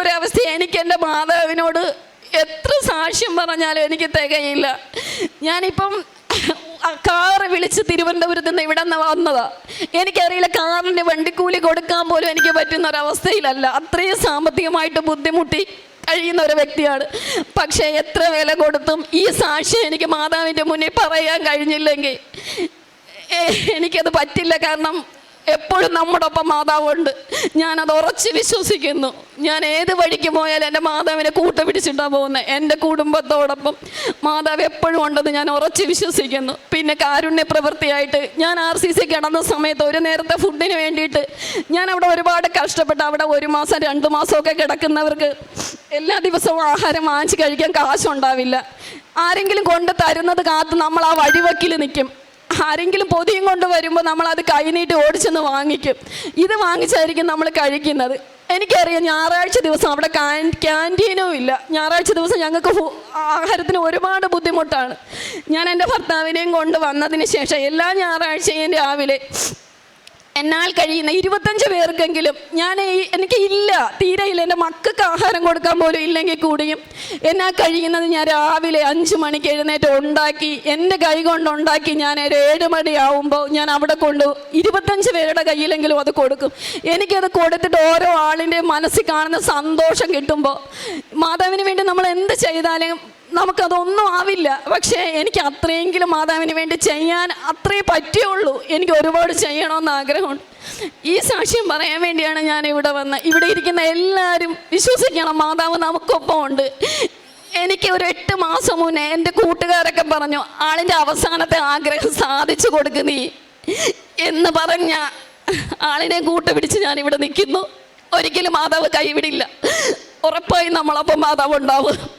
ഒരവസ്ഥ എനിക്ക് എന്റെ മാതാവിനോട് എത്ര സാക്ഷ്യം പറഞ്ഞാലും എനിക്ക് തികയില്ല. ഞാനിപ്പം കാറ് വിളിച്ച് തിരുവനന്തപുരത്ത് നിന്ന് ഇവിടെ നിന്ന് വന്നതാ. എനിക്കറിയില്ല കാറിന്റെ വണ്ടിക്കൂലി കൊടുക്കാൻ പോലും എനിക്ക് പറ്റുന്ന ഒരവസ്ഥയിലല്ല അത്രയും സാമ്പത്തികമായിട്ട് ബുദ്ധിമുട്ടി കഴിയുന്ന ഒരു വ്യക്തിയാണ്. പക്ഷേ എത്ര വില കൊടുത്തും ഈ സാക്ഷ്യം എനിക്ക് മാതാവിന്റെ മുന്നിൽ പറയാൻ കഴിഞ്ഞില്ലെങ്കിൽ എനിക്കത് പറ്റില്ല. കാരണം എപ്പോഴും നമ്മുടെ ഒപ്പം മാതാവുണ്ട്. ഞാനത് ഉറച്ച് വിശ്വസിക്കുന്നു. ഞാൻ ഏത് വഴിക്ക് പോയാലും എന്റെ മാതാവിനെ കൂട്ട പിടിച്ചിട്ടാണ് പോകുന്നത് എന്റെ കുടുംബത്തോടൊപ്പം മാതാവ് എപ്പോഴും ഉണ്ടെന്ന് ഞാൻ ഉറച്ച് വിശ്വസിക്കുന്നു. പിന്നെ കാരുണ്യ പ്രവൃത്തിയായിട്ട് ഞാൻ ആർ സി സി കിടന്ന സമയത്ത് ഒരു നേരത്തെ ഫുഡിന് വേണ്ടിയിട്ട് ഞാൻ അവിടെ ഒരുപാട് കഷ്ടപ്പെട്ട് അവിടെ ഒരു മാസം രണ്ട് മാസമൊക്കെ കിടക്കുന്നവർക്ക് എല്ലാ ദിവസവും ആഹാരം വാങ്ങിച്ച് കഴിക്കാൻ കാശുണ്ടാവില്ല. ആരെങ്കിലും കൊണ്ട് തരുന്നത് കാത്ത് നമ്മൾ ആ വഴിവക്കിൽ നിൽക്കും. ആരെങ്കിലും പൊതിയും കൊണ്ട് വരുമ്പോൾ നമ്മൾ അത് കൈനീട്ടി ഓടിച്ചെന്ന് വാങ്ങിക്കും. ഇത് വാങ്ങിച്ചായിരിക്കും നമ്മൾ കഴിക്കുന്നത്. എനിക്കറിയാം ഞായറാഴ്ച ദിവസം അവിടെ ക്യാന്റീനും ഇല്ല. ഞായറാഴ്ച ദിവസം ഞങ്ങൾക്ക് ആഹാരത്തിന് ഒരുപാട് ബുദ്ധിമുട്ടാണ്. ഞാൻ എന്റെ ഭർത്താവിനെയും കൊണ്ട് വന്നതിന് ശേഷം എല്ലാ ഞായറാഴ്ചയും രാവിലെ എന്നാൽ കഴിയുന്ന ഇരുപത്തഞ്ച് പേർക്കെങ്കിലും ഞാൻ എനിക്ക് ഇല്ല. തീരെ എന്റെ മക്കൾക്ക് ആഹാരം കൊടുക്കാൻ പോലും ഇല്ലെങ്കിൽ കൂടിയും. എന്നാൽ കഴിയുന്നത് ഞാൻ രാവിലെ അഞ്ച് മണിക്ക് എഴുന്നേറ്റ് ഉണ്ടാക്കി എന്റെ കൈ കൊണ്ട് ഉണ്ടാക്കി ഞാൻ ഒരു ഏഴ് മണിയാവുമ്പോൾ ഞാൻ അവിടെ കൊണ്ട് ഇരുപത്തഞ്ച് പേരുടെ കയ്യിലെങ്കിലും അത് കൊടുക്കും. എനിക്കത് കൊടുത്തിട്ട് ഓരോ ആളിന്റെ മനസ്സിൽ കാണുന്ന സന്തോഷം കിട്ടുമ്പോൾ. മാതാവിന് വേണ്ടി നമ്മൾ എന്ത് ചെയ്താലും നമുക്കതൊന്നും ആവില്ല. പക്ഷേ എനിക്ക് അത്രയെങ്കിലും മാതാവിന് വേണ്ടി ചെയ്യാൻ അത്രേ പറ്റുള്ളൂ. എനിക്ക് ഒരുപാട് ചെയ്യണമെന്ന് ആഗ്രഹമുണ്ട്. ഈ സാക്ഷ്യം പറയാൻ വേണ്ടിയാണ് ഞാൻ ഇവിടെ വന്നത് ഇവിടെ ഇരിക്കുന്ന എല്ലാവരും വിശ്വസിക്കണം മാതാവ് നമുക്കൊപ്പം ഉണ്ട് എനിക്ക് ഒരു എട്ട് മാസം മുന്നേ എന്റെ കൂട്ടുകാരൊക്കെ പറഞ്ഞു ആളിന്റെ അവസാനത്തെ ആഗ്രഹം സാധിച്ചു കൊടുക്ക് നീ. എന്ന് പറഞ്ഞ ആളിനെ കൂട്ടുപിടിച്ച് ഞാൻ ഇവിടെ നിൽക്കുന്നു. ഒരിക്കലും മാതാവ് കൈവിടില്ല. ഉറപ്പായി നമ്മളൊപ്പം മാതാവ് ഉണ്ടാവും.